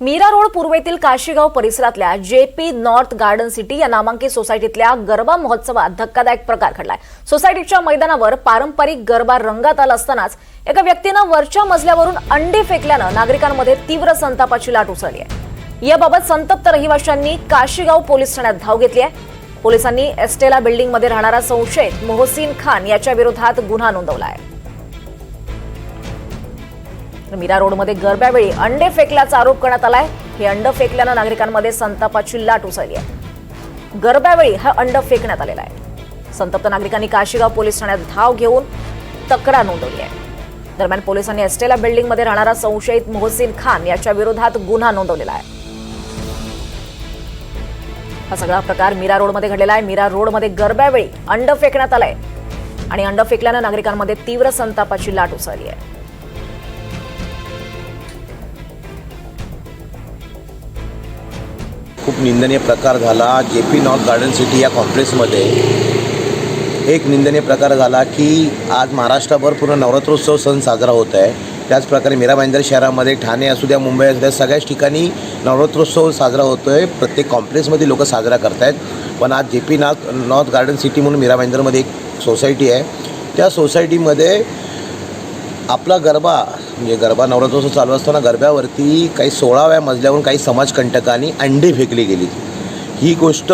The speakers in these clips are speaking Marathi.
मीरा रोड पूर्वेतील काशीगाव परिसरातल्या जे पी नॉर्थ गार्डन सिटी या नामांकित सोसायटीतल्या गरबा महोत्सवात धक्कादायक प्रकार घडलाय. सोसायटीच्या मैदानावर पारंपरिक गरबा रंगात आला असतानाच एका व्यक्तीनं वरच्या मजल्यावरून अंडी फेकल्यानं नागरिकांमध्ये तीव्र संतापाची लाट उसळली आहे. याबाबत संतप्त रहिवाशांनी काशीगाव पोलीस ठाण्यात धाव घेतली आहे. पोलिसांनी एस्टेला बिल्डिंगमध्ये राहणारा संशयित मोहसिन खान याच्या विरोधात गुन्हा नोंदवला आहे. मीरा रोडमध्ये गरब्यावेळी अंडे फेकल्याचा आरोप करण्यात आलाय. हे अंड फेकल्यानं नागरिकांमध्ये संतापाची लाट उसळली आहे. गरब्यावेळी हा अंड फेकण्यात आलेला आहे. संतप्त नागरिकांनी काशीगाव पोलीस ठाण्यात धाव घेऊन तक्रार नोंदवली आहे. दरम्यान पोलिसांनी एस्टेला बिल्डिंगमध्ये राहणारा संशयित मोहसिन खान याच्या विरोधात गुन्हा नोंदवलेला आहे. हा सगळा प्रकार मीरा रोडमध्ये घडलेला आहे. मीरा रोडमध्ये गरब्यावेळी अंड फेकण्यात आलाय. आणि अंड फेकल्यानं नागरिकांमध्ये तीव्र संतापाची लाट उसळली आहे. खूप निंदनीय प्रकार झाला जे पी नॉर्थ गार्डन सिटी या कॉम्प्लेक्समध्ये एक निंदनीय प्रकार झाला की आज महाराष्ट्रभर पूर्ण नवरात्रोत्सव सण साजरा होत आहे. त्याचप्रकारे मीरा भाईंदर शहरामध्ये ठाणे असू द्या मुंबई असू द्या सगळ्याच ठिकाणी नवरात्रोत्सव साजरा होतो आहे प्रत्येक कॉम्प्लेक्समध्ये लोक साजरा करत आहेत पण आज J P north north garden city म्हणून मीरा भाईंदरमध्ये एक सोसायटी आहे. त्या सोसायटीमध्ये आपला गरबा म्हणजे गरबा नवरात्रोत्सव चालू असताना गरब्यावरती काही सोळाव्या मजल्यावरून काही समाजकंटकांनी अंडी फेकली गेली. ही गोष्ट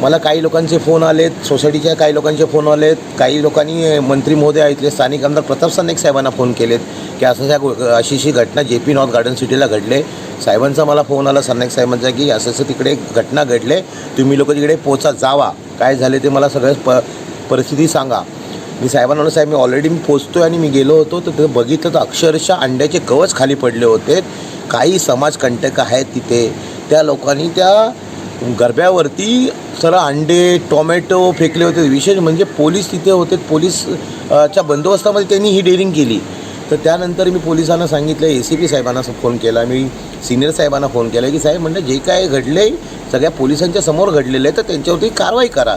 मला काही लोकांचे फोन आलेत सोसायटीच्या काही लोकांचे फोन आलेत काही लोकांनी मंत्री महोदय ऐकले स्थानिक आमदार प्रताप सानेक साहेबांना फोन केलेत की असं ह्या गो- अशी अशी घटना जे पी नॉर्थ गार्डन सिटीला घडले. साहेबांचा मला फोन आला सानेक साहेबांचा की असं असं तिकडे घटना घडले तुम्ही लोक तिकडे पोचा जावा काय झाले ते मला सगळं प परिस्थिती सांगा. मी साहेबांना साहेब मी ऑलरेडी मी पोचतो आणि मी गेलो होतो तर तिथं बघितलं तर अक्षरशः अंड्याचे कवच खाली पडले होते. काही समाजकंटक आहेत तिथे. त्या लोकांनी त्या गरब्यावरती सरळ अंडे टोमॅटो फेकले होते. विशेष म्हणजे पोलीस तिथे होते. पोलीस च्या बंदोबस्तामध्ये त्यांनी ही डेअरिंग केली. तर त्यानंतर मी पोलिसांना सांगितलं ए सी पी साहेबांना फोन केला. मी सिनियर साहेबांना फोन केला की साहेब म्हणलं जे काय घडले सगळ्या पोलिसांच्या समोर घडलेलं आहे तर त्यांच्यावरती कारवाई करा.